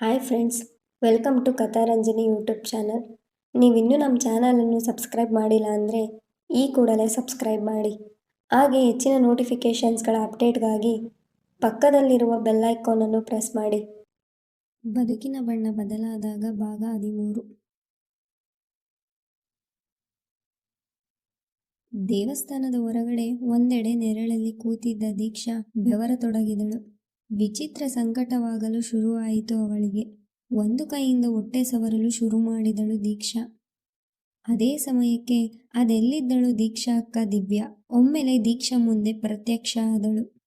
Hi friends welcome to Katharanjani YouTube channel ನೀವಿನ್ನೂ ನಮ್ಮ ಚಾನಲನ್ನು ಸಬ್ಸ್ಕ್ರೈಬ್ ಮಾಡಿಲ್ಲ ಅಂದರೆ ಈ ಕೂಡಲೇ ಸಬ್ಸ್ಕ್ರೈಬ್ ಮಾಡಿ. ಹಾಗೆ ಹೆಚ್ಚಿನ ನೋಟಿಫಿಕೇಷನ್ಸ್ಗಳ ಅಪ್ಡೇಟ್ಗಾಗಿ ಪಕ್ಕದಲ್ಲಿರುವ ಬೆಲ್ ಐಕಾನನ್ನು ಪ್ರೆಸ್ ಮಾಡಿ. ಬದುಕಿನ ಬಣ್ಣ ಬದಲಾದಾಗ ಭಾಗ ಹದಿಮೂರು. ದೇವಸ್ಥಾನದ ಹೊರಗಡೆ ಒಂದೆಡೆ ನೆರಳಲ್ಲಿ ಕೂತಿದ್ದ ದೀಕ್ಷಾ ಬೆವರತೊಡಗಿದಳು. ವಿಚಿತ್ರ ಸಂಕಟವಾಗಲು ಶುರುವಾಯಿತು ಅವಳಿಗೆ. ಒಂದು ಕೈಯಿಂದ ಹೊಟ್ಟೆ ಸವರಲು ಶುರು ಮಾಡಿದಳು ದೀಕ್ಷಾ. ಅದೇ ಸಮಯಕ್ಕೆ ಅದೆಲ್ಲಿದ್ದಳು ದೀಕ್ಷಾ ಅಕ್ಕ ದಿವ್ಯಾ? ಒಮ್ಮೆಲೆ ದೀಕ್ಷಾ ಮುಂದೆ ಪ್ರತ್ಯಕ್ಷ ಆದಳು.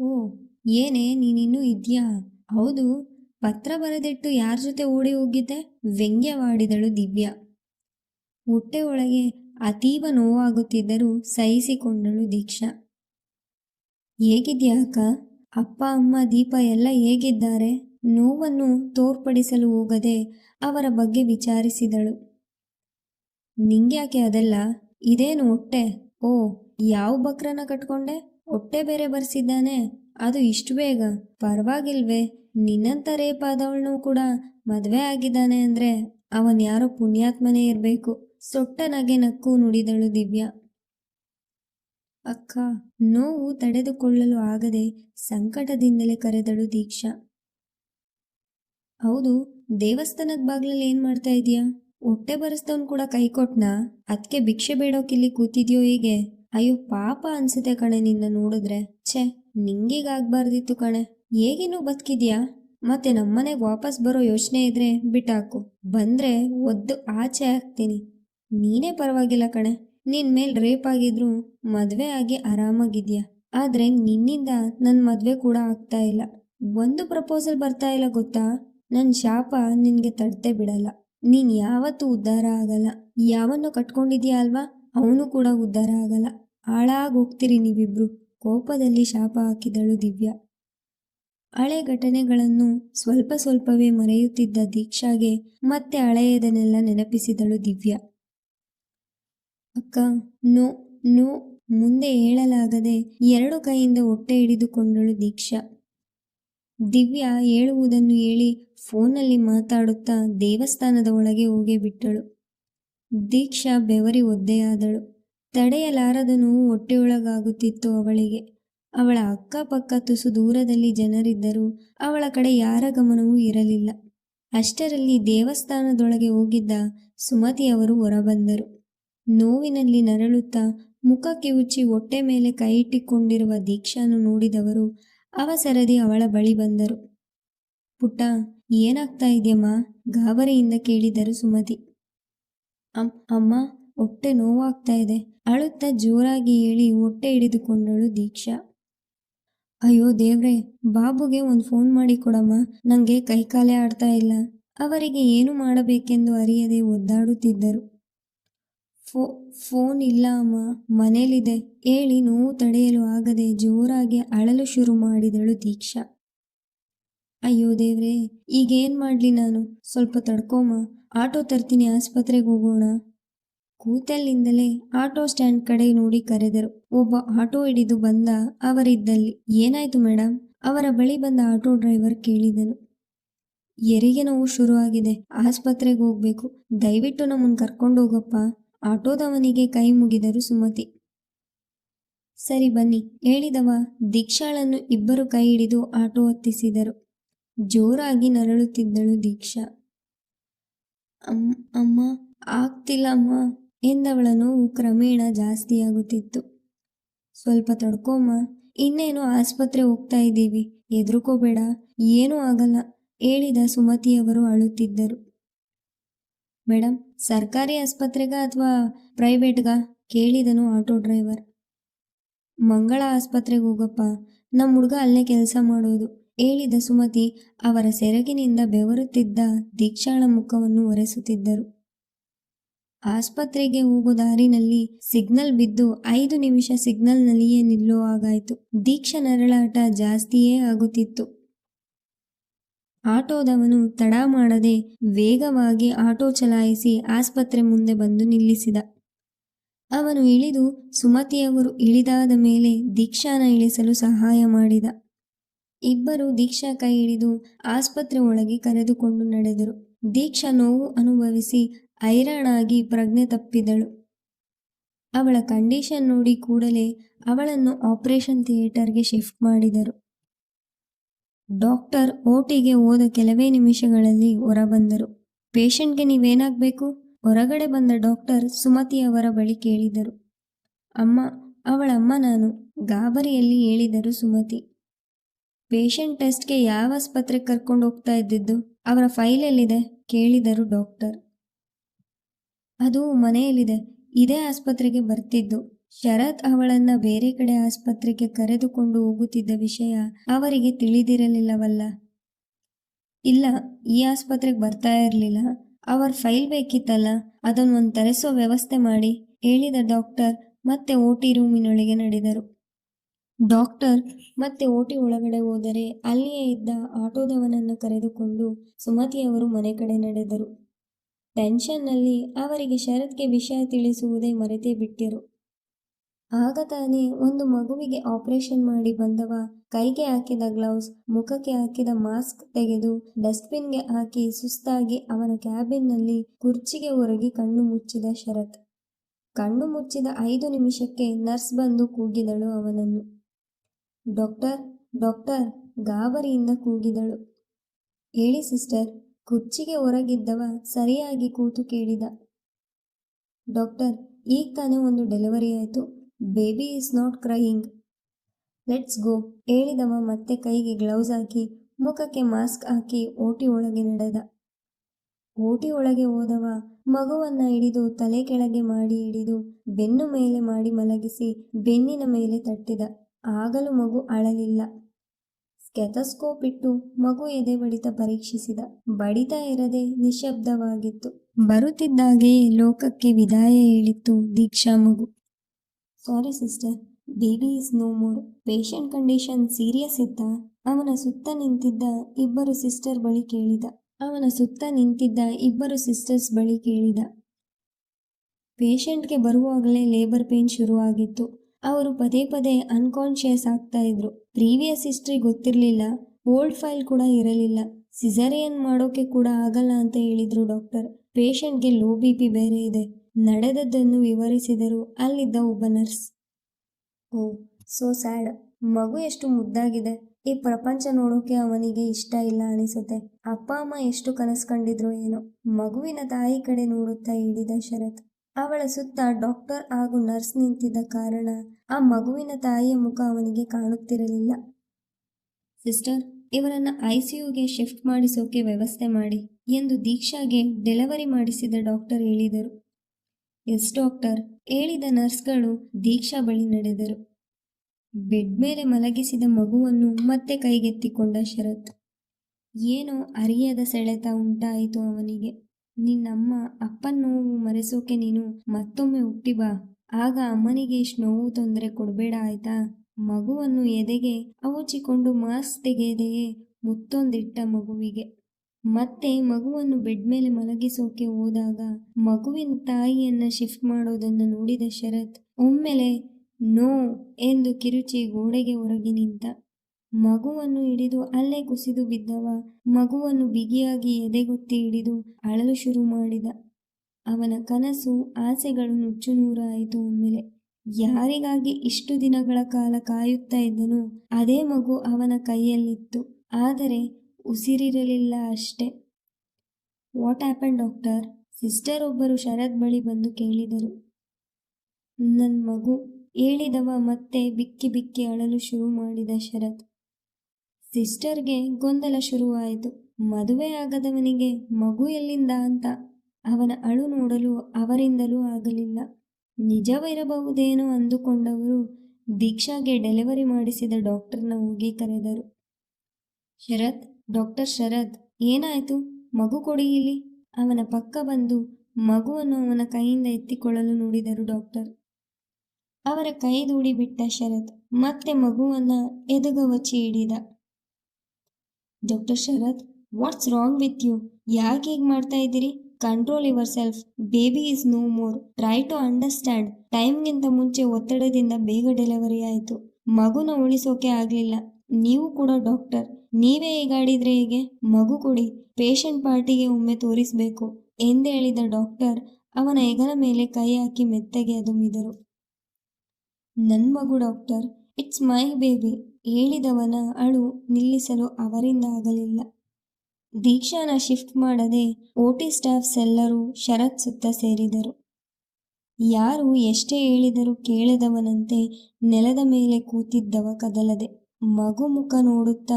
ಓ, ಏನೇ, ನೀನಿನ್ನೂ ಇದ್ಯಾ? ಹೌದು, ಪತ್ರ ಬರೆದಿಟ್ಟು ಯಾರ ಜೊತೆ ಓಡಿ ಹೋಗಿದ್ದೆ? ವ್ಯಂಗ್ಯವಾಡಿದಳು ದಿವ್ಯಾ. ಹೊಟ್ಟೆ ಒಳಗೆ ಅತೀವ ನೋವಾಗುತ್ತಿದ್ದರೂ ಸಹಿಸಿಕೊಂಡಳು ದೀಕ್ಷಾ. ಹೇಗಿದ್ಯಾ ಅಕ್ಕ? ಅಪ್ಪ, ಅಮ್ಮ, ದೀಪ ಎಲ್ಲ ಹೇಗಿದ್ದಾರೆ? ನೋವನ್ನು ತೋರ್ಪಡಿಸಲು ಹೋಗದೆ ಅವರ ಬಗ್ಗೆ ವಿಚಾರಿಸಿದಳು. ನಿಂಗ್ಯಾಕೆ ಅದೆಲ್ಲ? ಇದೇನು ಹೊಟ್ಟೆ? ಓ, ಯಾವ ಬಕ್ರನ ಕಟ್ಕೊಂಡೆ? ಹೊಟ್ಟೆ ಬೇರೆ ಬರ್ಸಿದ್ದಾನೆ. ಅದು ಇಷ್ಟು ಬೇಗ? ಪರವಾಗಿಲ್ವೇ. ನಿನ್ನಂತ ರೇಪಾದವಳನ್ನೂ ಕೂಡ ಮದುವೆ ಆಗಿದ್ದಾನೆ ಅಂದ್ರೆ ಅವನ್ ಯಾರೋ ಪುಣ್ಯಾತ್ಮನೇ ಇರಬೇಕು. ಸೊಟ್ಟ ನಗೆ ನಕ್ಕು ನುಡಿದಳು ದಿವ್ಯಾ. ಅಕ್ಕ, ನೋವು ತಡೆದುಕೊಳ್ಳಲು ಆಗದೆ ಸಂಕಟದಿಂದಲೇ ಕರೆದಳು ದೀಕ್ಷಾ. ಹೌದು, ದೇವಸ್ಥಾನದ ಬಾಗ್ಲಲ್ಲಿ ಏನ್ ಮಾಡ್ತಾ ಇದೀಯಾ ಹೊಟ್ಟೆ ಬರೆಸ್ದವನ್ ಕೂಡ ಕೈ ಕೊಟ್ನಾ ಅದಕ್ಕೆ ಭಿಕ್ಷೆ ಬೇಡೋಕಿಲ್ಲಿ ಕೂತಿದ್ಯೋ ಹೇಗೆ? ಅಯ್ಯೋ, ಪಾಪ ಅನ್ಸುತ್ತೆ ಕಣೆ ನಿನ್ನ ನೋಡಿದ್ರೆ. ಛೆ ನಿಂಗೀಗಾಗ್ಬಾರ್ದಿತ್ತು ಕಣೆ. ಹೇಗಿನ್ನೂ ಬದುಕಿದ್ಯಾ? ಮತ್ತೆ ನಮ್ಮನೆಗೆ ವಾಪಸ್ ಬರೋ ಯೋಚನೆ ಇದ್ರೆ ಬಿಟ್ಟಾಕು. ಬಂದ್ರೆ ಒದ್ದು ಆಚೆ ಹಾಕ್ತೀನಿ ನೀನೇ ಪರವಾಗಿಲ್ಲ ಕಣೆ. ನಿನ್ ಮೇಲ್ ರೇಪ್ ಆಗಿದ್ರು ಮದ್ವೆ ಆಗಿ ಆರಾಮಾಗಿದ್ಯಾ? ಆದ್ರೆ ನಿನ್ನಿಂದ ನನ್ ಮದ್ವೆ ಕೂಡ ಆಗ್ತಾ ಇಲ್ಲ. ಒಂದು ಪ್ರಪೋಸಲ್ ಬರ್ತಾ ಇಲ್ಲ ಗೊತ್ತಾ? ನನ್ ಶಾಪ ನಿನ್ಗೆ ತಡ್ತೆ ಬಿಡಲ್ಲ. ನೀನ್ ಯಾವತ್ತೂ ಉದ್ಧಾರ ಆಗಲ್ಲ. ಯಾವನ್ನು ಕಟ್ಕೊಂಡಿದ್ಯಾ ಅಲ್ವಾ? ಅವನು ಕೂಡ ಉದ್ಧಾರ ಆಗಲ್ಲ. ಹಾಳಾಗ್ ಹೋಗ್ತೀರಿ ನೀವಿಬ್ರು. ಕೋಪದಲ್ಲಿ ಶಾಪ ಹಾಕಿದಳು ದಿವ್ಯಾ. ಹಳೆ ಘಟನೆಗಳನ್ನು ಸ್ವಲ್ಪ ಸ್ವಲ್ಪವೇ ಮರೆಯುತ್ತಿದ್ದ ದೀಕ್ಷಾಗೆ ಮತ್ತೆ ಹಳೆಯದನ್ನೆಲ್ಲ ನೆನಪಿಸಿದಳು ದಿವ್ಯಾ. ಅಕ್ಕ, ನೋ ನೋ, ಮುಂದೆ ಹೇಳಲಾಗದೆ ಎರಡು ಕೈಯಿಂದ ಹೊಟ್ಟೆ ಹಿಡಿದುಕೊಂಡಳು ದೀಕ್ಷಾ. ದಿವ್ಯಾ ಹೇಳುವುದನ್ನು ಹೇಳಿ ಫೋನಲ್ಲಿ ಮಾತಾಡುತ್ತಾ ದೇವಸ್ಥಾನದ ಒಳಗೆ ಹೋಗಿ ಬಿಟ್ಟಳು ದೀಕ್ಷಾ ಬೆವರಿ ಒದ್ದೆಯಾದಳು. ತಡೆಯಲಾರದ ನೋವು ಹೊಟ್ಟೆಯೊಳಗಾಗುತ್ತಿತ್ತು ಅವಳಿಗೆ. ಅವಳ ಅಕ್ಕಪಕ್ಕ ತುಸು ದೂರದಲ್ಲಿ ಜನರಿದ್ದರೂ ಅವಳ ಕಡೆ ಯಾರ ಗಮನವೂ ಇರಲಿಲ್ಲ. ಅಷ್ಟರಲ್ಲಿ ದೇವಸ್ಥಾನದೊಳಗೆ ಹೋಗಿದ್ದ ಸುಮತಿಯವರು ಹೊರಬಂದರು. ನೋವಿನಲ್ಲಿ ನರಳುತ್ತಾ ಮುಖ ಕಿವುಚಿ ಹೊಟ್ಟೆ ಮೇಲೆ ಕೈಯಿಟ್ಟಿಕೊಂಡಿರುವ ದೀಕ್ಷಾನು ನೋಡಿದವರು ಅವಸರದಿ ಅವಳ ಬಳಿ ಬಂದರು. ಪುಟ್ಟ, ಏನಾಗ್ತಾ ಇದೆಯಮ್ಮ ಗಾಬರಿಯಿಂದ ಕೇಳಿದರು ಸುಮತಿ. ಅಮ್ ಅಮ್ಮ, ಹೊಟ್ಟೆ ನೋವಾಗ್ತಾ ಇದೆ. ಅಳುತ್ತಾ ಜೋರಾಗಿ ಹೇಳಿ ಹೊಟ್ಟೆ ಹಿಡಿದುಕೊಂಡಳು ದೀಕ್ಷಾ. ಅಯ್ಯೋ ದೇವ್ರೆ, ಬಾಬುಗೆ ಒಂದು ಫೋನ್ ಮಾಡಿ ಕೊಡಮ್ಮ. ನಂಗೆ ಕೈಕಾಲೇ ಆಡ್ತಾ ಇಲ್ಲ. ಅವರಿಗೆ ಏನು ಮಾಡಬೇಕೆಂದು ಅರಿಯದೆ ಒದ್ದಾಡುತ್ತಿದ್ದರು. ಫೋ, ಫೋನ್ ಇಲ್ಲ ಅಮ್ಮ ಮನೇಲಿದೆ. ಹೇಳಿ ನೋವು ತಡೆಯಲು ಆಗದೆ ಜೋರಾಗಿ ಅಳಲು ಶುರು ಮಾಡಿದಳು ದೀಕ್ಷಾ. ಅಯ್ಯೋ ದೇವ್ರೆ, ಈಗೇನು ಮಾಡಲಿ ನಾನು? ಸ್ವಲ್ಪ ತಡ್ಕೋಮ. ಆಟೋ ತರ್ತೀನಿ, ಆಸ್ಪತ್ರೆಗೆ ಹೋಗೋಣ. ಕೂತಲ್ಲಿಂದಲೇ ಆಟೋ ಸ್ಟ್ಯಾಂಡ್ ಕಡೆ ನೋಡಿ ಕರೆದರು. ಒಬ್ಬ ಆಟೋ ಹಿಡಿದು ಬಂದ ಅವರಿದ್ದಲ್ಲಿ. ಏನಾಯ್ತು ಮೇಡಮ್ ಅವರ ಬಳಿ ಬಂದ ಆಟೋ ಡ್ರೈವರ್ ಕೇಳಿದನು. ಎರಿಗೆ ನೋವು ಶುರುವಾಗಿದೆ. ಆಸ್ಪತ್ರೆಗೆ ಹೋಗ್ಬೇಕು. ದಯವಿಟ್ಟು ನಮ್ಮನ್ನು ಕರ್ಕೊಂಡು ಹೋಗಪ್ಪ. ಆಟೋದವನಿಗೆ ಕೈ ಮುಗಿದರು ಸುಮತಿ, ಸರಿ ಬನ್ನಿ, ಹೇಳಿದವ. ದೀಕ್ಷಾಳನ್ನು ಇಬ್ಬರು ಕೈ ಹಿಡಿದು ಆಟೋ ಹತ್ತಿಸಿದರು. ಜೋರಾಗಿ ನರಳುತ್ತಿದ್ದಳು ದೀಕ್ಷಾ. ಅಮ್, ಅಮ್ಮ ಆಗ್ತಿಲ್ಲಮ್ಮ ಎಂದವಳ ನೋವು ಕ್ರಮೇಣ ಜಾಸ್ತಿಯಾಗುತ್ತಿತ್ತು. ಸ್ವಲ್ಪ ತಡ್ಕೊಮ್ಮ ಇನ್ನೇನು ಆಸ್ಪತ್ರೆ ಹೋಗ್ತಾ ಇದ್ದೀವಿ, ಹೆದ್ರುಕೋಬೇಡ, ಏನೂ ಆಗಲ್ಲ, ಹೇಳಿದ ಸುಮತಿಯವರು ಅಳುತ್ತಿದ್ದರು. ಮೇಡಮ್ ಸರ್ಕಾರಿ ಆಸ್ಪತ್ರೆಗ ಅಥವಾ ಪ್ರೈವೇಟ್ಗ? ಕೇಳಿದನು ಆಟೋ ಡ್ರೈವರ್. ಮಂಗಳ ಆಸ್ಪತ್ರೆಗೆ ಹೋಗಪ್ಪ. ನಮ್ಮ ಹುಡುಗ ಅಲ್ಲೇ ಕೆಲಸ ಮಾಡೋದು. ಹೇಳಿದ ಸುಮತಿ ಅವರ ಸೆರಗಿನಿಂದ ಬೆವರುತ್ತಿದ್ದ ದೀಕ್ಷಾಳ ಮುಖವನ್ನು ಒರೆಸುತ್ತಿದ್ದರು. ಆಸ್ಪತ್ರೆಗೆ ಹೋಗೋ ದಾರಿನಲ್ಲಿ ಸಿಗ್ನಲ್ ಬಿದ್ದು ಐದು ನಿಮಿಷ ಸಿಗ್ನಲ್ನಲ್ಲಿಯೇ ನಿಲ್ಲುವಾಗಾಯಿತು ದೀಕ್ಷಾ ನರಳಾಟ ಜಾಸ್ತಿಯೇ ಆಗುತ್ತಿತ್ತು. ಆಟೋದವನು ತಡ ಮಾಡದೆ ವೇಗವಾಗಿ ಆಟೋ ಚಲಾಯಿಸಿ ಆಸ್ಪತ್ರೆ ಮುಂದೆ ಬಂದು ನಿಲ್ಲಿಸಿದ. ಅವನು ಇಳಿದು ಸುಮತಿಯವರು ಇಳಿದಾದ ಮೇಲೆ ದೀಕ್ಷಾನ ಇಳಿಸಲು ಸಹಾಯ ಮಾಡಿದ. ಇಬ್ಬರು ದೀಕ್ಷಾ ಕೈ ಹಿಡಿದು ಆಸ್ಪತ್ರೆ ಒಳಗೆ ಕರೆದುಕೊಂಡು ನಡೆದರು. ದೀಕ್ಷಾ ನೋವು ಅನುಭವಿಸಿ ಐರಾಣಾಗಿ ಪ್ರಜ್ಞೆ ತಪ್ಪಿದಳು. ಅವಳ ಕಂಡೀಷನ್ ನೋಡಿ ಕೂಡಲೇ ಅವಳನ್ನು ಆಪರೇಷನ್ ಥಿಯೇಟರ್ಗೆ ಶಿಫ್ಟ್ ಮಾಡಿದರು. ಡಾಕ್ಟರ್ ಓಟಿಗೆ ಹೋದ ಕೆಲವೇ ನಿಮಿಷಗಳಲ್ಲಿ ಹೊರಬಂದರು. ಪೇಷಂಟ್ಗೆ ನೀವೇನಾಗಬೇಕು? ಹೊರಗಡೆ ಬಂದ ಡಾಕ್ಟರ್ ಸುಮತಿ ಅವರ ಬಳಿ ಕೇಳಿದರು. ಅಮ್ಮ ಅವಳಮ್ಮ ನಾನು, ಗಾಬರಿಯಲ್ಲಿ ಹೇಳಿದರು ಸುಮತಿ. ಪೇಷಂಟ್ ಟೆಸ್ಟ್ಗೆ ಯಾವ ಆಸ್ಪತ್ರೆಗೆ ಕರ್ಕೊಂಡು ಹೋಗ್ತಾ ಇದ್ದಿದ್ದು, ಅವರ ಫೈಲ್ ಎಲ್ಲಿದೆ? ಕೇಳಿದರು ಡಾಕ್ಟರ್. ಅದು ಮನೆಯಲ್ಲಿದೆ, ಇದೇ ಆಸ್ಪತ್ರೆಗೆ ಬರ್ತಿದ್ದು. ಶರತ್ ಅವಳನ್ನ ಬೇರೆ ಕಡೆ ಆಸ್ಪತ್ರೆಗೆ ಕರೆದುಕೊಂಡು ಹೋಗುತ್ತಿದ್ದ ವಿಷಯ ಅವರಿಗೆ ತಿಳಿದಿರಲಿಲ್ಲವಲ್ಲ. ಇಲ್ಲ, ಈ ಆಸ್ಪತ್ರೆಗೆ ಬರ್ತಾ ಇರಲಿಲ್ಲ. ಅವರ್ ಫೈಲ್ ಬೇಕಿತ್ತಲ್ಲ ಅದನ್ನೊಂದು ತರಿಸೋ ವ್ಯವಸ್ಥೆ ಮಾಡಿ, ಹೇಳಿದ ಡಾಕ್ಟರ್ ಮತ್ತೆ ಓಟಿ ರೂಮಿನೊಳಗೆ ನಡೆದರು. ಡಾಕ್ಟರ್ ಮತ್ತೆ ಓಟಿ ಒಳಗಡೆ ಹೋದರೆ ಅಲ್ಲಿಯೇ ಇದ್ದ ಆಟೋದವನನ್ನು ಕರೆದುಕೊಂಡು ಸುಮತಿಯವರು ಮನೆ ಕಡೆ ನಡೆದರು. ಟೆನ್ಷನ್ನಲ್ಲಿ ಅವರಿಗೆ ಶರತ್ಗೆ ವಿಷಯ ತಿಳಿಸುವುದೇ ಮರೆತೇ ಬಿಟ್ಟಿರು. ಆಗ ತಾನೇ ಒಂದು ಮಗುವಿಗೆ ಆಪರೇಷನ್ ಮಾಡಿ ಬಂದವ. ಕೈಗೆ ಹಾಕಿದ ಗ್ಲೌಸ್ ಮುಖಕ್ಕೆ ಹಾಕಿದ ಮಾಸ್ಕ್ ತೆಗೆದು ಡಸ್ಟ್ಬಿನ್ಗೆ ಹಾಕಿ ಸುಸ್ತಾಗಿ ಅವನ ಕ್ಯಾಬಿನ್ನಲ್ಲಿ ಕುರ್ಚಿಗೆ ಒರಗಿ ಕಣ್ಣು ಮುಚ್ಚಿದ ಶರತ್. ಕಣ್ಣು ಮುಚ್ಚಿದ ಐದು ನಿಮಿಷಕ್ಕೆ ನರ್ಸ್ ಬಂದು ಕೂಗಿದಳು ಅವನನ್ನು. ಡಾಕ್ಟರ್ ಡಾಕ್ಟರ್ ಗಾಬರಿಯಿಂದ ಕೂಗಿದಳು. ಹೇಳಿ ಸಿಸ್ಟರ್ ಕುರ್ಚಿಗೆ ಹೊರಗಿದ್ದವ ಸರಿಯಾಗಿ ಕೂತು ಕೇಳಿದ. ಡಾಕ್ಟರ್ ಈಗ ತಾನೇ ಒಂದು ಡೆಲಿವರಿ ಆಯಿತು. Baby is not crying. Let's go. ಹೇಳಿದವ ಮತ್ತೆ ಕೈಗೆ ಗ್ಲೌಸ್ ಹಾಕಿ, ಮುಖಕ್ಕೆ ಮಾಸ್ಕ್ ಹಾಕಿ ಓಟಿ ಒಳಗೆ ನಡೆದ. ಓಟಿ ಒಳಗೆ ಹೋದವ, ಮಗುವನ್ನ ಹಿಡಿದು ತಲೆ ಕೆಳಗೆ ಮಾಡಿ ಹಿಡಿದು, ಬೆನ್ನು ಮೇಲೆ ಮಾಡಿ ಮಲಗಿಸಿ, ಬೆನ್ನಿನ ಮೇಲೆ ತಟ್ಟಿದ. ಆಗಲೂ ಮಗು ಅಳಲಿಲ್ಲ. ಸ್ಕೆಥಸ್ಕೋಪ್ ಇಟ್ಟು ಮಗು ಎದೆ ಬಡಿತ ಪರೀಕ್ಷಿಸಿದ. ಬಡಿತ ಇರದೆ ನಿಶಬ್ದವಾಗಿತ್ತು ಬರುತ್ತಿದ್ದಾಗೆಯೇ ಲೋಕಕ್ಕೆ ವಿದಾಯ ಹೇಳಿತ್ತು ದೀಕ್ಷಾ ಮಗು. Sorry sister baby is no more patient condition serious ಇತ್ತಾ ಅವನ ಸುತ್ತ ನಿಂತಿದ್ದ ಇಬ್ಬರು ಸಿಸ್ಟರ್ ಬಳಿ ಕೇಳಿದ. ಅವನ ಸುತ್ತ ನಿಂತಿದ್ದ ಇಬ್ಬರು ಸಿಸ್ಟರ್ಸ್ ಬಳಿ ಕೇಳಿದ. ಪೇಷಂಟ್ಗೆ ಬರುವಾಗಲೇ ಲೇಬರ್ ಪೇನ್ ಶುರುವಾಗಿತ್ತು. ಅವರು ಪದೇ ಪದೇ ಅನ್ಕಾನ್ಷಿಯಸ್ ಆಗ್ತಾ ಇದ್ರು. ಪ್ರೀವಿಯಸ್ ಹಿಸ್ಟ್ರಿ ಗೊತ್ತಿರಲಿಲ್ಲ. ಓಲ್ಡ್ ಫೈಲ್ ಕೂಡ ಇರಲಿಲ್ಲ. ಸಿಸರಿಯನ್ ಮಾಡೋಕೆ ಕೂಡ ಆಗಲ್ಲ ಅಂತ ಹೇಳಿದ್ರು ಡಾಕ್ಟರ್ ಪೇಷಂಟ್ಗೆ ಲೋ ಬಿ ಪಿ ಬೇರೆ ಇದೆ. ನಡೆದದ್ದನ್ನು ವಿವರಿಸಿದರು. ಅಲ್ಲಿದ್ದ ಒಬ್ಬ ನರ್ಸ್, ಓ, ಸೋ ಸ್ಯಾಡ್. ಮಗು ಎಷ್ಟು ಮುದ್ದಾಗಿದೆ. ಈ ಪ್ರಪಂಚ ನೋಡೋಕೆ ಅವನಿಗೆ ಇಷ್ಟ ಇಲ್ಲ ಅನಿಸುತ್ತೆ. ಅಪ್ಪ, ಅಮ್ಮ ಎಷ್ಟು ಕನಸು ಕಂಡಿದ್ರು ಏನೋ. ಮಗುವಿನ ತಾಯಿ ಕಡೆ ನೋಡುತ್ತಾ ಹೇಳಿದ ಶರತ್. ಅವಳ ಸುತ್ತ ಡಾಕ್ಟರ್ ಹಾಗೂ ನರ್ಸ್ ನಿಂತಿದ್ದ ಕಾರಣ ಆ ಮಗುವಿನ ತಾಯಿಯ ಮುಖ ಅವನಿಗೆ ಕಾಣುತ್ತಿರಲಿಲ್ಲ. ಸಿಸ್ಟರ್, ಇವರನ್ನ ಐಸಿಯುಗೆ ಶಿಫ್ಟ್ ಮಾಡಿಸೋಕೆ ವ್ಯವಸ್ಥೆ ಮಾಡಿ ಎಂದು ದೀಕ್ಷಾಗೆ ಡೆಲಿವರಿ ಮಾಡಿಸಿದ ಡಾಕ್ಟರ್ ಹೇಳಿದರು. ಎಸ್ ಡಾಕ್ಟರ್ ಹೇಳಿದ ನರ್ಸ್ಗಳು ದೀಕ್ಷಾ ಬಳಿ ನಡೆದರು. ಬೆಡ್ ಮೇಲೆ ಮಲಗಿಸಿದ ಮಗುವನ್ನು ಮತ್ತೆ ಕೈಗೆತ್ತಿಕೊಂಡ ಶರತ್, ಏನೋ ಅರಿಯದ ಸೆಳೆತ ಉಂಟಾಯಿತು ಅವನಿಗೆ. ನಿನ್ನಮ್ಮ ಅಪ್ಪನ ನೋವು ಮರೆಸೋಕೆ ನೀನು ಮತ್ತೊಮ್ಮೆ ಹುಟ್ಟಿ ಬಾ. ಆಗ ಅಮ್ಮನಿಗೆ ಇಷ್ಟು ನೋವು ತೊಂದರೆ ಕೊಡಬೇಡ ಆಯ್ತಾ? ಮಗುವನ್ನು ಎದೆಗೆ ಅವುಚಿಕೊಂಡು ಮಾಸ್ಕ್ ತೆಗೆಯದೆಯೇ? ಮುತ್ತೊಂದಿಟ್ಟ ಮಗುವಿಗೆ. ಮತ್ತೆ ಮಗುವನ್ನು ಬೆಡ್ ಮೇಲೆ ಮಲಗಿಸೋಕೆ ಹೋದಾಗ ಮಗುವಿನ ತಾಯಿಯನ್ನ ಶಿಫ್ಟ್ ಮಾಡೋದನ್ನು ನೋಡಿದ ಶರತ್, ಒಮ್ಮೆಲೆ ನೋ ಎಂದು ಕಿರುಚಿ ಗೋಡೆಗೆ ಹೊರಗೆ ನಿಂತ. ಮಗುವನ್ನು ಹಿಡಿದು ಅಲ್ಲೇ ಕುಸಿದು ಬಿದ್ದವ ಮಗುವನ್ನು ಬಿಗಿಯಾಗಿ ಎದೆಗೊತ್ತಿ ಹಿಡಿದು ಅಳಲು ಶುರು ಮಾಡಿದ. ಅವನ ಕನಸು, ಆಸೆಗಳು ನುಚ್ಚುನೂರಾಯಿತು ಒಮ್ಮೆಲೆ. ಯಾರಿಗಾಗಿ ಇಷ್ಟು ದಿನಗಳ ಕಾಲ ಕಾಯುತ್ತಾ ಇದ್ದನೋ, ಅದೇ ಮಗು ಅವನ ಕೈಯಲ್ಲಿತ್ತು. ಆದರೆ ಉಸಿರಿರಲಿಲ್ಲ ಅಷ್ಟೆ. What happen doctor? ಸಿಸ್ಟರ್ ಒಬ್ಬರು ಶರತ್ ಬಳಿ ಬಂದು ಕೇಳಿದರು. ನನ್ನ ಮಗು, ಹೇಳಿದವ ಮತ್ತೆ ಬಿಕ್ಕಿ ಬಿಕ್ಕಿ ಅಳಲು ಶುರು ಮಾಡಿದ ಶರತ್. ಸಿಸ್ಟರ್ಗೆ ಗೊಂದಲ ಶುರುವಾಯಿತು. ಮದುವೆ ಆಗದವನಿಗೆ ಮಗು ಎಲ್ಲಿಂದ ಅಂತ ಅವನ ಅಳು ನೋಡಲು ಅವರಿಂದಲೂ ಆಗಲಿಲ್ಲ. ನಿಜವಿರಬಹುದೇನೋ ಅಂದುಕೊಂಡವರು ದೀಕ್ಷಾಗೆ ಡೆಲಿವರಿ ಮಾಡಿಸಿದ ಡಾಕ್ಟರ್ನ ಹೋಗಿ ಕರೆದರು. ಶರತ್, ಡಾಕ್ಟರ್ ಶರತ್, ಏನಾಯ್ತು? ಮಗು ಕೊಡಿ ಇಲ್ಲಿ. ಅವನ ಪಕ್ಕ ಬಂದು ಮಗುವನ್ನು ಅವನ ಕೈಯಿಂದ ಎತ್ತಿಕೊಳ್ಳಲು ನೋಡಿದರು ಡಾಕ್ಟರ್. ಅವರ ಕೈ ದೂಡಿಬಿಟ್ಟ ಶರತ್ ಮತ್ತೆ ಮಗುವನ್ನ ಎದುಗವಚಿ ಹಿಡಿದ. Doctor Sharath what's wrong with you ಯಾಕೆ ಹೀಗೆ ಮಾಡ್ತಾ ಇದ್ದೀರಿ? Control yourself baby is no more try to understand ಟೈಮ್ಗಿಂತ ಮುಂಚೆ ಒತ್ತಡದಿಂದ ಬೇಗ ಡೆಲಿವರಿ ಆಯಿತು. ಮಗುನ ಉಳಿಸೋಕೆ ಆಗಲಿಲ್ಲ. ನೀವು ಕೂಡ ಡಾಕ್ಟರ್, ನೀವೇ ಹೀಗಾಡಿದ್ರೆ ಹೇಗೆ? ಮಗು ಕೊಡಿ, ಪೇಷಂಟ್ ಪಾರ್ಟಿಗೆ ಒಮ್ಮೆ ತೋರಿಸಬೇಕು ಎಂದೇಳಿದ ಡಾಕ್ಟರ್ ಅವನ ಹೆಗಲ ಮೇಲೆ ಕೈ ಹಾಕಿ ಮೆತ್ತಗೆ ಅದುಮಿದರು. ನನ್ ಮಗು ಡಾಕ್ಟರ್, ಇಟ್ಸ್ ಮೈ ಬೇಬಿ ಹೇಳಿದವನ ಅಳು ನಿಲ್ಲಿಸಲು ಅವರಿಂದ ಆಗಲಿಲ್ಲ. ದೀಕ್ಷಾನ ಶಿಫ್ಟ್ ಮಾಡದೆ ಓಟಿ ಸ್ಟಾಫ್ಸ್ ಎಲ್ಲರೂ ಶರತ್ ಸುತ್ತ ಸೇರಿದರು. ಯಾರು ಎಷ್ಟೇ ಹೇಳಿದರೂ ಕೇಳದವನಂತೆ ನೆಲದ ಮೇಲೆ ಕೂತಿದ್ದವ ಕದಲದೆ. ಮಗು ಮುಖ ನೋಡುತ್ತಾ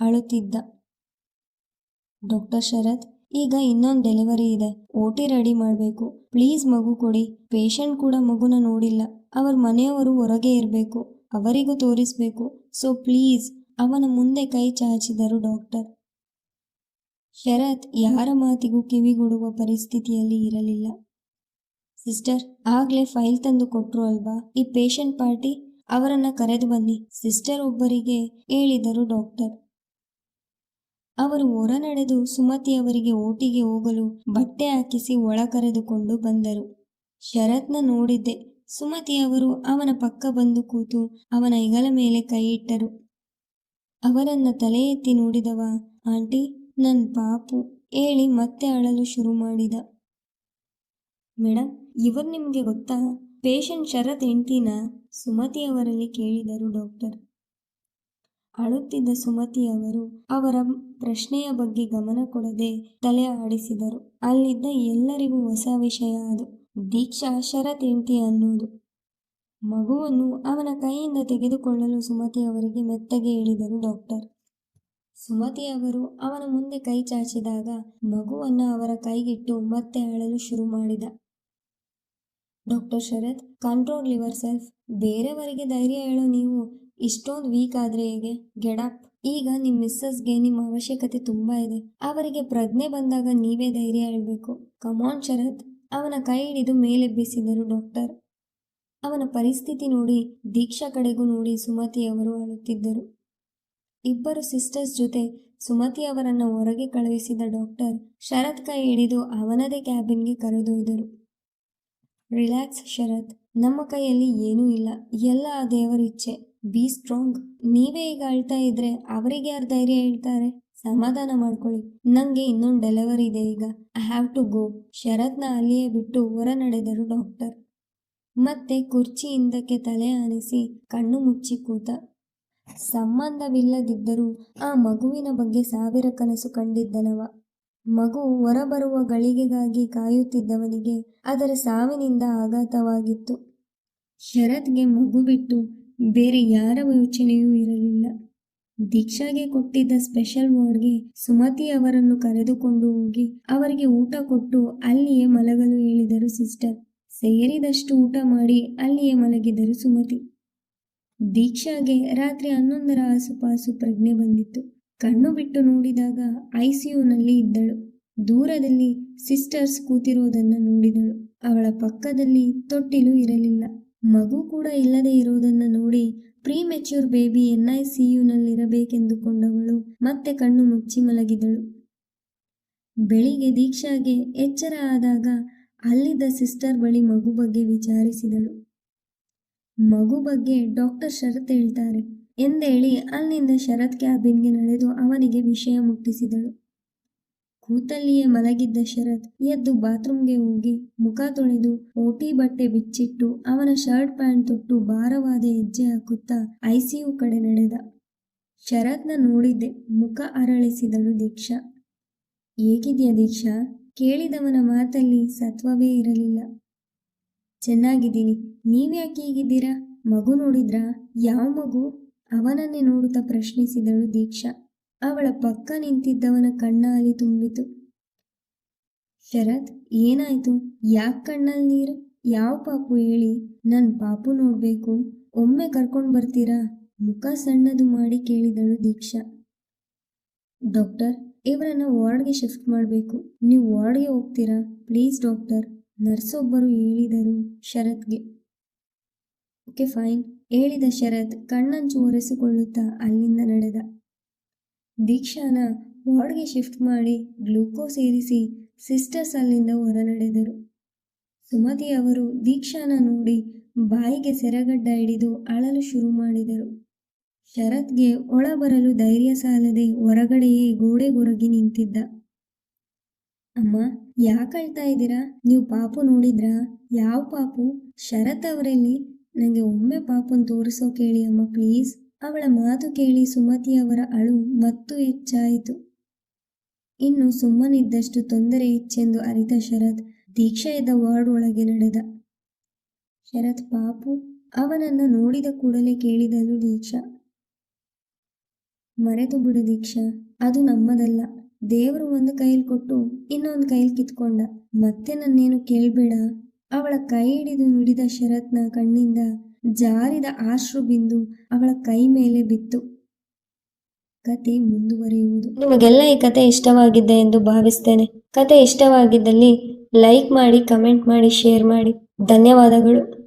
ಅಳುತ್ತಿದ್ದ. ಡಾಕ್ಟರ್ ಶರತ್, ಈಗ ಇನ್ನೊಂದು ಡೆಲಿವರಿ ಇದೆ. ಓಟಿ ರೆಡಿ ಮಾಡಬೇಕು. ಪ್ಲೀಸ್ ಮಗು ಕೊಡಿ. ಪೇಷಂಟ್ ಕೂಡ ಮಗುನ ನೋಡಿಲ್ಲ. ಅವರ ಮನೆಯವರು ಹೊರಗೆ ಇರಬೇಕು. ಅವರಿಗೂ ತೋರಿಸಬೇಕು. ಸೊ ಪ್ಲೀಸ್, ಅವನ ಮುಂದೆ ಕೈ ಚಾಚಿದರು ಡಾಕ್ಟರ್. ಶರತ್ ಯಾರ ಮಾತಿಗೂ ಕಿವಿಗೊಡುವ ಪರಿಸ್ಥಿತಿಯಲ್ಲಿ ಇರಲಿಲ್ಲ. ಸಿಸ್ಟರ್, ಆಗ್ಲೇ ಫೈಲ್ ತಂದು ಕೊಟ್ರು ಅಲ್ವಾ? ಈ ಪೇಷಂಟ್ ಪಾರ್ಟಿ ಅವರನ್ನ ಕರೆದು ಬನ್ನಿ, ಸಿಸ್ಟರ್ ಒಬ್ಬರಿಗೆ ಹೇಳಿದರು ಡಾಕ್ಟರ್. ಅವರು ಹೊರ ನಡೆದು ಸುಮತಿಯವರಿಗೆ ಓಟಿಗೆ ಹೋಗಲು ಬಟ್ಟೆ ಹಾಕಿಸಿ ಒಳ ಕರೆದುಕೊಂಡು ಬಂದರು. ಶರತ್ನ ನೋಡಿದ್ದೆ. ಸುಮತಿ ಅವರು ಅವನ ಪಕ್ಕ ಬಂದು ಕೂತು ಅವನ ಹೆಗಲ ಮೇಲೆ ಕೈ ಇಟ್ಟರು. ಅವರನ್ನ ತಲೆ ಎತ್ತಿ ನೋಡಿದವ, ಆಂಟಿ, ನನ್ ಪಾಪು, ಹೇಳಿ ಮತ್ತೆ ಅಳಲು ಶುರು ಮಾಡಿದ. ಮೇಡಮ್ ಇವರು ನಿಮಗೆ ಗೊತ್ತಾ? ಪೇಷಂಟ್ ಶರತ್ ಸುಮತಿ ಅವರಲ್ಲಿ ಕೇಳಿದರು ಡಾಕ್ಟರ್. ಅಳುತ್ತಿದ್ದ ಸುಮತಿ ಅವರು ಪ್ರಶ್ನೆಯ ಬಗ್ಗೆ ಗಮನ ಕೊಡದೆ ತಲೆ ಆಡಿಸಿದರು. ಅಲ್ಲಿದ್ದ ಎಲ್ಲರಿಗೂ ಹೊಸ ವಿಷಯ ಅದು. ದೀಕ್ಷಾ ಶರತ್ ಹೆಂಡತಿ ಅನ್ನೋದು. ಮಗುವನ್ನು ಅವನ ಕೈಯಿಂದ ತೆಗೆದುಕೊಳ್ಳಲು ಸುಮತಿ ಅವರಿಗೆ ಮೆತ್ತಗೆ ಹೇಳಿದರು ಡಾಕ್ಟರ್. ಸುಮತಿ ಅವರು ಅವನ ಮುಂದೆ ಕೈ ಚಾಚಿದಾಗ ಮಗುವನ್ನು ಅವರ ಕೈಗಿಟ್ಟು ಮತ್ತೆ ಅಳಲು ಶುರು ಮಾಡಿದ. Doctor Sharath, control yourself. ಬೇರೆಯವರಿಗೆ ಧೈರ್ಯ ಹೇಳೋ ನೀವು ಇಷ್ಟೊಂದು ವೀಕ್ ಆದ್ರೆ ಹೇಗೆ? ಗೆಡಪ್ ಈಗ ನಿಮ್ಮ ಮಿಸ್ಸಸ್ಗೆ ನಿಮ್ಮ ಅವಶ್ಯಕತೆ ತುಂಬಾ ಇದೆ. ಅವರಿಗೆ ಪ್ರಜ್ಞೆ ಬಂದಾಗ ನೀವೇ ಧೈರ್ಯ ಹೇಳಬೇಕು. Come on Sharath. ಅವನ ಕೈ ಹಿಡಿದು ಮೇಲೆಬ್ಬಿಸಿದರು ಡಾಕ್ಟರ್. ಅವನ ಪರಿಸ್ಥಿತಿ ನೋಡಿ ದೀಕ್ಷಾ ಕಡೆಗೂ ನೋಡಿ ಸುಮತಿ ಅವರು ಅಳುತ್ತಿದ್ದರು. ಇಬ್ಬರು ಸಿಸ್ಟರ್ಸ್ ಜೊತೆ ಸುಮತಿ ಅವರನ್ನು ಹೊರಗೆ ಕಳುಹಿಸಿದ ಡಾಕ್ಟರ್ ಶರತ್ ಕೈ ಹಿಡಿದು ಅವನದೇ ಕ್ಯಾಬಿನ್ಗೆ ಕರೆದೊಯ್ದರು. ರಿಲ್ಯಾಕ್ಸ್ ಶರತ್, ನಮ್ಮ ಕೈಯಲ್ಲಿ ಏನೂ ಇಲ್ಲ. ಎಲ್ಲ ಆ ದೇವರ ಇಚ್ಛೆ. ಬಿ ಸ್ಟ್ರಾಂಗ್ ನೀವೇ ಈಗ ಅಳ್ತಾ ಇದ್ರೆ ಅವರಿಗೆ ಯಾರು ಧೈರ್ಯ ಹೇಳ್ತಾರೆ? ಸಮಾಧಾನ ಮಾಡ್ಕೊಳ್ಳಿ. ನಂಗೆ ಇನ್ನೊಂದು ಡೆಲಿವರಿ ಇದೆ ಈಗ. ಐ ಹ್ಯಾವ್ ಟು ಗೋ ಶರತ್ನ ಅಲ್ಲಿಯೇ ಬಿಟ್ಟು ಹೊರ ನಡೆದರು ಡಾಕ್ಟರ್ ಮತ್ತೆ ಕುರ್ಚಿ ಹಿಂದಕ್ಕೆ ತಲೆ ಆನಿಸಿ ಕಣ್ಣು ಮುಚ್ಚಿ ಕೂತ. ಸಂಬಂಧವಿಲ್ಲದಿದ್ದರೂ ಆ ಮಗುವಿನ ಬಗ್ಗೆ ಸಾವಿರ ಕನಸು ಕಂಡಿದ್ದನವ. ಮಗು ಹೊರಬರುವ ಗಳಿಗೆಗಾಗಿ ಕಾಯುತ್ತಿದ್ದವನಿಗೆ ಅದರ ಸಾವಿನಿಂದ ಆಘಾತವಾಗಿತ್ತು. ಶರತ್ಗೆ ಮಗು ಬಿಟ್ಟು ಬೇರೆ ಯಾರ ಯೋಚನೆಯೂ ಇರಲಿಲ್ಲ. ದೀಕ್ಷಾಗೆ ಕೊಟ್ಟಿದ್ದ ಸ್ಪೆಷಲ್ ವಾರ್ಡ್ಗೆ ಸುಮತಿ ಅವರನ್ನು ಕರೆದುಕೊಂಡು ಹೋಗಿ ಅವರಿಗೆ ಊಟ ಕೊಟ್ಟು ಅಲ್ಲಿಯೇ ಮಲಗಲು ಹೇಳಿದರು ಸಿಸ್ಟರ್. ಸೇರಿದಷ್ಟು ಊಟ ಮಾಡಿ ಅಲ್ಲಿಯೇ ಮಲಗಿದರು ಸುಮತಿ. ದೀಕ್ಷಾಗೆ ರಾತ್ರಿ ಹನ್ನೊಂದರ ಆಸುಪಾಸು ಪ್ರಜ್ಞೆ ಬಂದಿತ್ತು. ಕಣ್ಣು ಬಿಟ್ಟು ನೋಡಿದಾಗ ಐಸಿಯುನಲ್ಲಿ ಇದ್ದಳು. ದೂರದಲ್ಲಿ ಸಿಸ್ಟರ್ಸ್ ಕೂತಿರುವುದನ್ನು ನೋಡಿದಳು. ಅವಳ ಪಕ್ಕದಲ್ಲಿ ತೊಟ್ಟಿಲು ಇರಲಿಲ್ಲ. ಮಗು ಕೂಡ ಇಲ್ಲದೆ ಇರುವುದನ್ನು ನೋಡಿ ಪ್ರೀ ಮೆಚ್ಯೂರ್ ಬೇಬಿ ಎನ್ಐ ಸಿಯುನಲ್ಲಿರಬೇಕೆಂದುಕೊಂಡವಳು ಮತ್ತೆ ಕಣ್ಣು ಮುಚ್ಚಿ ಮಲಗಿದಳು. ಬೆಳಿಗ್ಗೆ ದೀಕ್ಷಾಗೆ ಎಚ್ಚರ ಆದಾಗ ಅಲ್ಲಿದ್ದ ಸಿಸ್ಟರ್ ಬಳಿ ಮಗು ಬಗ್ಗೆ ವಿಚಾರಿಸಿದಳು. ಮಗು ಬಗ್ಗೆ ಡಾಕ್ಟರ್ ಶರತ್ ಹೇಳ್ತಾರೆ. ಎಂದೇಳಿ ಅಲ್ಲಿಂದ ಶರತ್ ಕ್ಯಾಬಿನ್ಗೆ ನಡೆದು ಅವನಿಗೆ ವಿಷಯ ಮುಟ್ಟಿಸಿದಳು. ಕೂತಲ್ಲಿಯೇ ಮಲಗಿದ್ದ ಶರತ್ ಎದ್ದು ಬಾತ್ರೂಮ್ಗೆ ಹೋಗಿ ಮುಖ ತೊಳೆದು ಓಟಿ ಬಟ್ಟೆ ಬಿಚ್ಚಿಟ್ಟು ಅವನ ಶರ್ಟ್ ಪ್ಯಾಂಟ್ ತೊಟ್ಟು ಭಾರವಾದ ಹೆಜ್ಜೆ ಹಾಕುತ್ತಾ ಐಸಿಯು ಕಡೆ ನಡೆದ. ಶರತ್ನ ನೋಡಿದ್ದೆ ಮುಖ ಅರಳಿಸಿದಳು ದೀಕ್ಷಾ. ಹೇಗಿದೆಯಾ ದೀಕ್ಷಾ? ಕೇಳಿದವನ ಮಾತಲ್ಲಿ ಸತ್ವವೇ ಇರಲಿಲ್ಲ. ಚೆನ್ನಾಗಿದ್ದೀನಿ. ನೀವ್ಯಾಕೆ ಹೀಗಿದ್ದೀರಾ? ಮಗು ನೋಡಿದ್ರಾ? ಯಾವ ಮಗು? ಅವನನ್ನೇ ನೋಡುತ್ತಾ ಪ್ರಶ್ನಿಸಿದಳು ದೀಕ್ಷಾ. ಅವಳ ಪಕ್ಕ ನಿಂತಿದ್ದವನ ಕಣ್ಣಲ್ಲಿ ತುಂಬಿತು. ಶರತ್, ಏನಾಯ್ತು? ಯಾಕೆ ಕಣ್ಣಲ್ಲಿ ನೀರು? ಯಾವ ಪಾಪು ಹೇಳಿ? ನನ್ ಪಾಪು ನೋಡ್ಬೇಕು. ಒಮ್ಮೆ ಕರ್ಕೊಂಡು ಬರ್ತೀರಾ? ಮುಖ ಸಣ್ಣದು ಮಾಡಿ ಕೇಳಿದಳು ದೀಕ್ಷಾ. ಡಾಕ್ಟರ್, ಇವರನ್ನ ವಾರ್ಡ್ಗೆ ಶಿಫ್ಟ್ ಮಾಡಬೇಕು. ನೀವು ವಾರ್ಡ್ಗೆ ಹೋಗ್ತೀರಾ? ಪ್ಲೀಸ್ ಡಾಕ್ಟರ್ ನರ್ಸ್ ಒಬ್ಬರು ಹೇಳಿದರು ಶರತ್ಗೆ. Okay, fine. ಹೇಳಿದ ಶರತ್ ಕಣ್ಣಂಚು ಒರೆಸಿಕೊಳ್ಳುತ್ತಾ ಅಲ್ಲಿಂದ ನಡೆದ. ದೀಕ್ಷಾನ ವಾರ್ಡ್ಗೆ ಶಿಫ್ಟ್ ಮಾಡಿ ಗ್ಲೂಕೋಸ್ ಏರಿಸಿ ಸಿಸ್ಟರ್ಸ್ ಅಲ್ಲಿಂದ ಹೊರ ನಡೆದರು ಸುಮತಿ ಅವರು ದೀಕ್ಷಾನ ನೋಡಿ ಬಾಯಿಗೆ ಸೆರಗಡ್ಡ ಹಿಡಿದು ಅಳಲು ಶುರು ಮಾಡಿದರು. ಶರತ್ಗೆ ಒಳ ಬರಲು ಧೈರ್ಯ ಸಾಲದೆ ಹೊರಗಡೆಯೇ ಗೋಡೆಗೊರಗಿ ನಿಂತಿದ್ದ. ಅಮ್ಮ, ಯಾಕೆ ಅಳ್ತಾ ಇದ್ದೀರಾ? ನೀವು ಪಾಪು ನೋಡಿದ್ರಾ? ಯಾವ ಪಾಪು? ಶರತ್ ಅವರಲ್ಲಿ? ನನಗೆ ಒಮ್ಮೆ ಪಾಪನ್ ತೋರಿಸೋ ಕೇಳಿ ಅಮ್ಮ ಪ್ಲೀಸ್ ಅವಳ ಮಾತು ಕೇಳಿ ಸುಮತಿ ಅವರ ಅಳು ಮತ್ತೂ ಹೆಚ್ಚಾಯಿತು. ಇನ್ನು ಸುಮ್ಮನಿದ್ದಷ್ಟು ತೊಂದರೆ ಹೆಚ್ಚೆಂದು ಅರಿತ ಶರತ್ ದೀಕ್ಷಾ ಇದ್ದ ವಾರ್ಡ್ ಒಳಗೆ ನಡೆದ. ಶರತ್, ಪಾಪು, ಅವನನ್ನ ನೋಡಿದ ಕೂಡಲೇ ಕೇಳಿದಳು ದೀಕ್ಷಾ. ಮರೆತು ಬಿಡು ದೀಕ್ಷಾ, ಅದು ನಮ್ಮದಲ್ಲ. ದೇವರು ಒಂದು ಕೈಲಿ ಕೊಟ್ಟು ಇನ್ನೊಂದು ಕೈಲಿ ಕಿತ್ಕೊಂಡ. ಮತ್ತೆ ನನ್ನೇನು ಕೇಳ್ಬೇಡ? ಅವಳ ಕೈ ಹಿಡಿದು ನುಡಿದ ಶರತ್ನ ಕಣ್ಣಿಂದ ಜಾರಿದ ಆಶ್ರು ಬಿಂದು ಅವಳ ಕೈ ಮೇಲೆ ಬಿತ್ತು. ಕತೆ ಮುಂದುವರಿಯುವುದು. ನಿಮಗೆಲ್ಲ ಈ ಕತೆ ಇಷ್ಟವಾಗಿದೆ ಎಂದು ಭಾವಿಸ್ತೇನೆ. ಕತೆ ಇಷ್ಟವಾಗಿದ್ದಲ್ಲಿ ಲೈಕ್ ಮಾಡಿ, ಕಮೆಂಟ್ ಮಾಡಿ, ಶೇರ್ ಮಾಡಿ. ಧನ್ಯವಾದಗಳು.